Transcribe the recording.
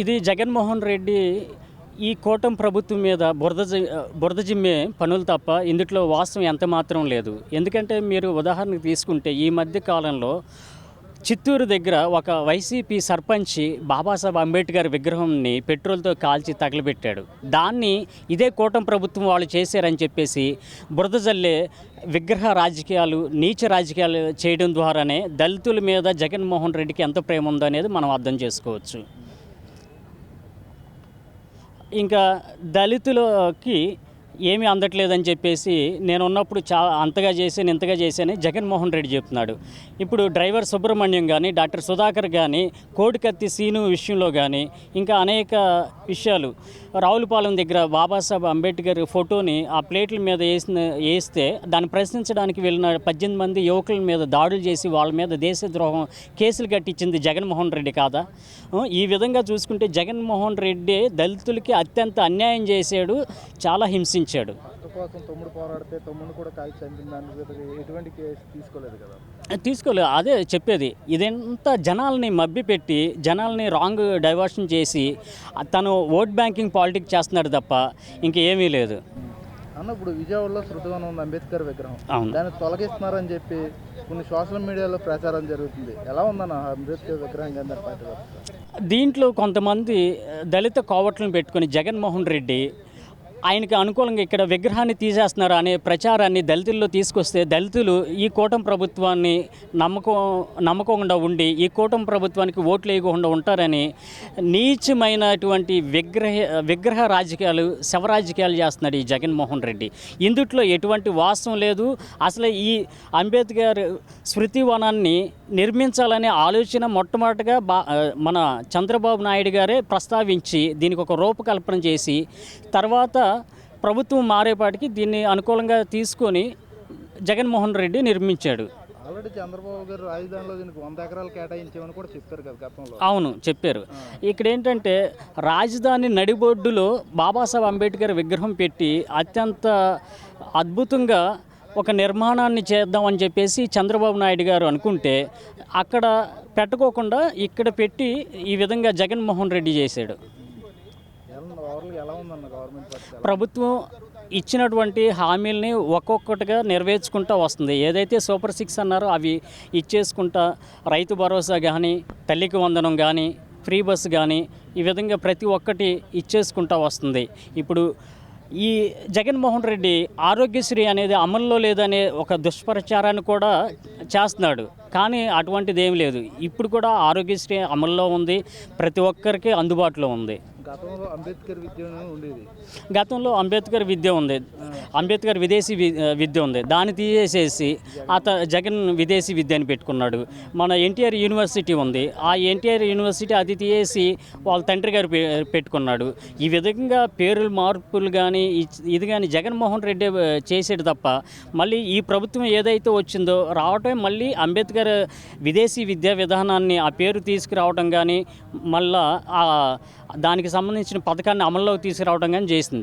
ఇది జగన్మోహన్ రెడ్డి ఈ కూటమి ప్రభుత్వం మీద బురద బురద జిమ్మే పనులు తప్ప ఇందులో వాస్తవం ఎంత మాత్రం లేదు. ఎందుకంటే మీరు ఉదాహరణకు తీసుకుంటే ఈ మధ్య కాలంలో చిత్తూరు దగ్గర ఒక వైసీపీ సర్పంచ్ బాబాసాహెబ్ అంబేద్కర్ విగ్రహంని పెట్రోల్తో కాల్చి తగలబెట్టాడు. దాన్ని ఇదే కూటమి ప్రభుత్వం వాళ్ళు చేశారని చెప్పేసి బురద జల్లే విగ్రహ రాజకీయాలు నీచ రాజకీయాలు చేయడం ద్వారానే దళితుల మీద జగన్మోహన్ రెడ్డికి ఎంత ప్రేమ ఉందో అనేది మనం అర్థం చేసుకోవచ్చు. ఇంకా దళితులకి ఏమీ అందట్లేదని చెప్పేసి నేను ఉన్నప్పుడు చా అంతగా చేశాను ఇంతగా చేశాను జగన్మోహన్ రెడ్డి చెప్తున్నాడు. ఇప్పుడు డ్రైవర్ సుబ్రహ్మణ్యం కానీ డాక్టర్ సుధాకర్ కానీ కోడికత్తి సీను విషయంలో కానీ ఇంకా అనేక విషయాలు. రావులపాలెం దగ్గర బాబాసాహెబ్ అంబేద్కర్ ఫోటోని ఆ ప్లేట్ల మీద వేసిన వేస్తే దాన్ని ప్రశ్నించడానికి వెళ్ళిన పద్దెనిమిది మంది యువకుల మీద దాడులు చేసి వాళ్ళ మీద దేశద్రోహం కేసులు కట్టించింది జగన్మోహన్ రెడ్డి కాదా? ఈ విధంగా చూసుకుంటే జగన్మోహన్ రెడ్డి దళితులకి అత్యంత అన్యాయం చేశాడు చాలా హింసించాడు. హక్కు కోసం తమ్ముడు పోరాడితే తమ్ముడు కూడా కాల్చి చంపిన దాని మీద ఎటువంటి కేసు తీసుకోలేదు అదే చెప్పేది. ఇదంతా జనాల్ని మభ్యపెట్టి జనాల్ని రాంగ్ డైవర్షన్ చేసి తను ఓట్ బ్యాంకింగ్ పాలిటిక్స్ చేస్తున్నాడు తప్ప ఇంకేమీ లేదు. అన్న ఇప్పుడు విజయవాడలో శృతివనం ఉంది అంబేద్కర్ విగ్రహం. దాన్ని తొలగిస్తున్నారని చెప్పి కొన్ని సోషల్ మీడియాలో ప్రచారం జరుగుతుంది. ఎలా ఉందన్న అంబేద్కర్ విగ్రహం? దీంట్లో కొంతమంది దళిత కోవట్లను పెట్టుకొని జగన్మోహన్ రెడ్డి ఆయనకి అనుకూలంగా ఇక్కడ విగ్రహాన్ని తీసేస్తున్నారు అనే ప్రచారాన్ని దళితుల్లో తీసుకొస్తే దళితులు ఈ కూటమి ప్రభుత్వాన్ని నమ్మకం నమ్మకుండా ఉండి ఈ కూటమి ప్రభుత్వానికి ఓట్లు వేయకుండా ఉంటారని నీచమైనటువంటి విగ్రహ విగ్రహ రాజకీయాలు శవరాజకీయాలు చేస్తున్నాడు ఈ జగన్మోహన్ రెడ్డి. ఇందుట్లో ఎటువంటి వాస్తవం లేదు. అసలు ఈ అంబేద్కర్ స్మృతి వనాన్ని నిర్మించాలనే ఆలోచన మొట్టమొదటిగా బా మన చంద్రబాబు నాయుడు గారే ప్రస్తావించి దీనికి ఒక రూపకల్పన చేసి తర్వాత ప్రభుత్వం మారేపాటికి దీన్ని అనుకూలంగా తీసుకొని జగన్మోహన్ రెడ్డి నిర్మించాడు. ఆల్రెడీ చంద్రబాబు గారు రాజధానిలో దీనికి వంద ఎకరాలు కేటాయించామని కూడా చెప్పారు కదా గతంలో. అవును చెప్పారు. ఇక్కడ ఏంటంటే రాజధాని నడిబొడ్డులో బాబాసాహెబ్ అంబేద్కర్ విగ్రహం పెట్టి అత్యంత అద్భుతంగా ఒక నిర్మాణాన్ని చేద్దామని చెప్పేసి చంద్రబాబు నాయుడు గారు అనుకుంటే అక్కడ పెట్టుకోకుండా ఇక్కడ పెట్టి ఈ విధంగా జగన్మోహన్ రెడ్డి చేశాడు. ప్రభుత్వం ఇచ్చినటువంటి హామీల్ని ఒక్కొక్కటిగా నెరవేర్చుకుంటూ వస్తుంది. ఏదైతే సూపర్ సిక్స్ అన్నారో అవి ఇచ్చేసుకుంటా రైతు భరోసా కానీ తల్లికి వందనం కానీ ఫ్రీ బస్ కానీ ఈ విధంగా ప్రతి ఒక్కటి ఇచ్చేసుకుంటూ వస్తుంది. ఇప్పుడు ఈ జగన్మోహన్ రెడ్డి ఆరోగ్యశ్రీ అనేది అమల్లో లేదనే ఒక దుష్ప్రచారాన్ని కూడా చేస్తున్నాడు. కానీ అటువంటిది ఏం లేదు. ఇప్పుడు కూడా ఆరోగ్యశ్రీ అమల్లో ఉంది. ప్రతి ఒక్కరికి అందుబాటులో ఉంది. గతంలో అంబేద్కర్ విద్య ఉండేది? గతంలో అంబేద్కర్ విద్య ఉంది. అంబేద్కర్ విదేశీ విద్య ఉంది. దాన్ని తీసేసి అత జగన్ విదేశీ విద్య అని పెట్టుకున్నాడు. మన ఎన్టీఆర్ యూనివర్సిటీ ఉంది. ఆ ఎన్టీఆర్ యూనివర్సిటీ అది తీసేసి వాళ్ళ తండ్రి గారు పెట్టుకున్నాడు. ఈ విధంగా పేరుల మార్పులు కానీ ఇది కానీ జగన్మోహన్ రెడ్డి చేసాడు తప్ప మళ్ళీ ఈ ప్రభుత్వం ఏదైతే వచ్చిందో రావటం మళ్ళీ అంబేద్కర్ విదేశీ విద్యా విధానాన్ని ఆ పేరు తీసుకురావడం కానీ మళ్ళా దానికి సంబంధించిన పథకాన్ని అమల్లోకి తీసుకురావడం కానీ చేసింది.